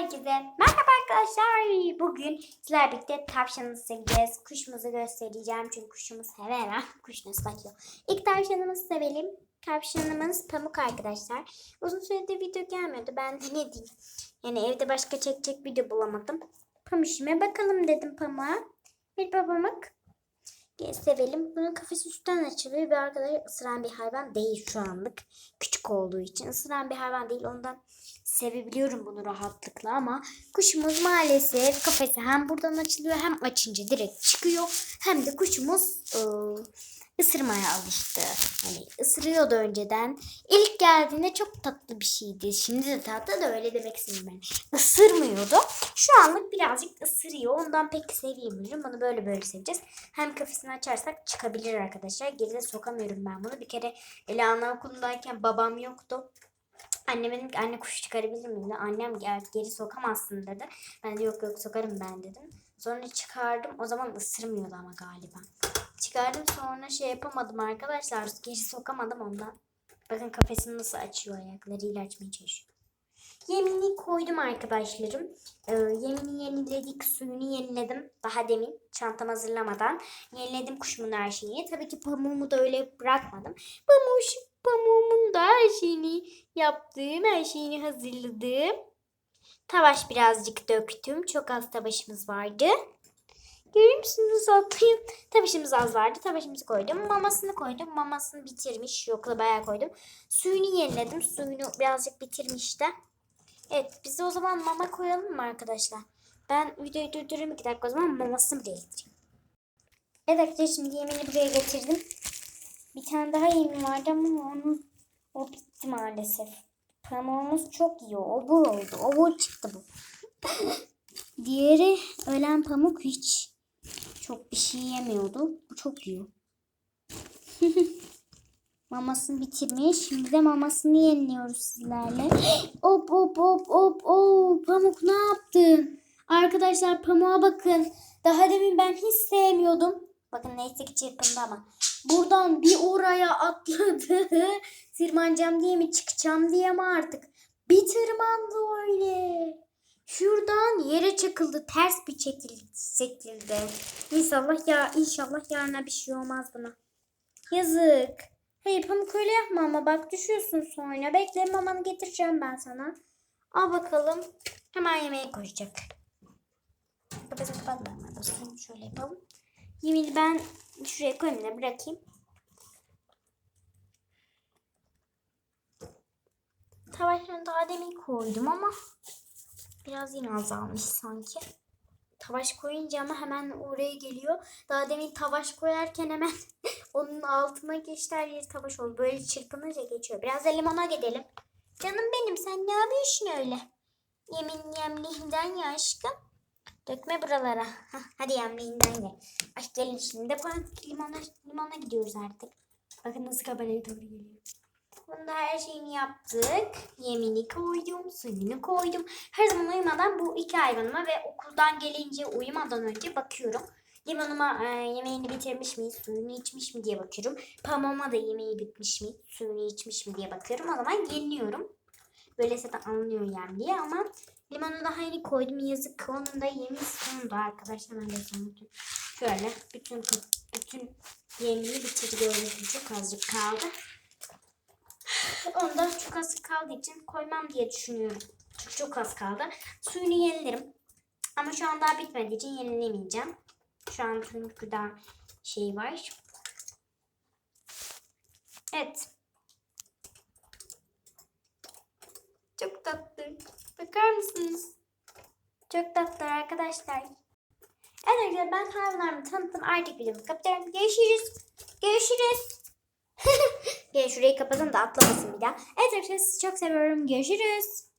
Herkese merhaba arkadaşlar. Bugün sizlerle birlikte tavşanımızı seveceğiz. Kuşumuzu göstereceğim çünkü kuşumuz sever. Kuş nasıl bakıyor. İlk tavşanımızı sevelim. Tavşanımız Pamuk arkadaşlar. Uzun süredir video gelmiyordu. Ben de ne diyeyim. Yani evde başka çekecek video bulamadım. Pamuşime bakalım dedim Pamuk'a. Bir babamık. Sevelim. Bunun kafesi üstten açılıyor ve arkadaşlar ısıran bir hayvan değil şu anlık. Küçük olduğu için ısıran bir hayvan değil. Ondan sevebiliyorum bunu rahatlıkla ama kuşumuz maalesef kafesi hem buradan açılıyor hem açınca direkt çıkıyor hem de kuşumuz ıı, ısırmaya alıştı. Yani ısırıyordu önceden. İlk geldiğinde çok tatlı bir şeydi. Şimdi de tatlı da öyle demek istemiyorum ben. Isırmıyordu. Şu anlık birazcık ısırıyor. Ondan pek sevmiyorum. Bunu böyle böyle seveceğiz. Hem kafesini açarsak çıkabilir arkadaşlar. Geride sokamıyorum ben bunu. Bir kere Ela anaokulundayken babam yoktu. Annem dedim ki anne kuş çıkarabilir miyim? Annem gel geri sokamazsın dedi. Ben de yok yok sokarım ben dedim. Sonra çıkardım. O zaman ısırmıyordu ama galiba. Çıkardım sonra şey yapamadım arkadaşlar. Geri sokamadım ondan. Bakın kafesini nasıl açıyor ayaklarıyla açmaya çalışıyor. Yemini koydum arkadaşlarım. Ee, yemini yeniledik, suyunu yeniledim. Daha demin çantam hazırlamadan. Yeniledim kuşumun her şeyini. Tabii ki pamuğumu da öyle bırakmadım. Pamuğu, pamuğumun da her şeyini yaptım. Her şeyini hazırladım. Tavaş birazcık döktüm. Çok az tavaşımız vardı. Görüyor musunuz? Atlayayım. Tavaşımız az vardı. Tavaşımızı koydum. Mamasını koydum. Mamasını bitirmiş. Yokla bayağı koydum. Suyunu yeniledim. Suyunu birazcık bitirmiş de. Evet biz de o zaman mama koyalım mı arkadaşlar? Ben videoyu durdurayım iki dakika o zaman mamasını buraya getireyim. Evet arkadaşlar şimdi yemini buraya getirdim. Bir tane daha yemin vardı ama onun o bitti maalesef. Pamuğumuz çok iyi. Obur oldu. Obur çıktı bu. Diğeri ölen pamuk hiç çok bir şey yemiyordu. Bu çok yiyor. Mamasını bitirmiş. Şimdi de mamasını yeniliyoruz sizlerle. Hop hop hop hop hop. Pamuk ne yaptı? Arkadaşlar pamuğa bakın. Daha demin ben hiç sevmiyordum. Bakın neyse ki çırpındı ama. Buradan bir oraya atladı. Tırmanacağım diye mi çıkacağım diye mi artık. Bir tırmandı öyle. Şuradan yere çakıldı. Ters bir şekilde. İnşallah ya inşallah yarına bir şey olmaz buna. Yazık. Hayır pamuk öyle yapma ama bak düşüyorsun sonra. Bekle mamanı getireceğim ben sana. Al bakalım. Hemen yemeğe koyacak. Şöyle yapalım. Yemeği ben şuraya koyayım da bırakayım. Tavaşını daha demin koydum ama biraz yine azalmış sanki. Tavaş koyunca ama hemen oraya geliyor. Daha demin tavaş koyarken hemen onun altına geçti her yeri tavaş oldu. Böyle çırpınınca geçiyor. Biraz da limona gidelim. Canım benim sen ne yapıyorsun öyle? Yemin yemliğinden ya aşkım. Dökme buralara. Hah, hadi yemliğinden ye. Ay gelin şimdi de limona, limona gidiyoruz artık. Bakın nasıl kabaraya doğru geliyor. Bunda her şeyini yaptık. Yemini koydum, suyunu koydum. Her zaman uyumadan bu iki hayvanıma ve okuldan gelince uyumadan önce bakıyorum. Limonuma e, yemeğini bitirmiş mi, suyunu içmiş mi diye bakıyorum. Pamuğuma da yemeği bitmiş mi, suyunu içmiş mi diye bakıyorum. O zaman yeniliyorum. Böyle zaten anlıyor yani diye ama limonu daha yeni koydum. Yazık onun da yemi sonunda arkadaşlar. Ben de sanırım. Şöyle bütün bütün yemini gibi çok azıcık kaldı. Onu da çok az kaldığı için koymam diye düşünüyorum. Çünkü çok az kaldı. Suyunu yenilerim. Ama şu an daha bitmediği için yenilemeyeceğim. Şu an çünkü daha şey var. Evet. Çok tatlı. Bakar mısınız? Çok tatlı arkadaşlar. Evet arkadaşlar ben hayvanlarımı tanıttım. Artık videomu kapatıyorum. Görüşürüz. Görüşürüz. Gel şurayı kapatalım da atlamasın bir daha. Evet arkadaşlar sizi çok seviyorum. Görüşürüz.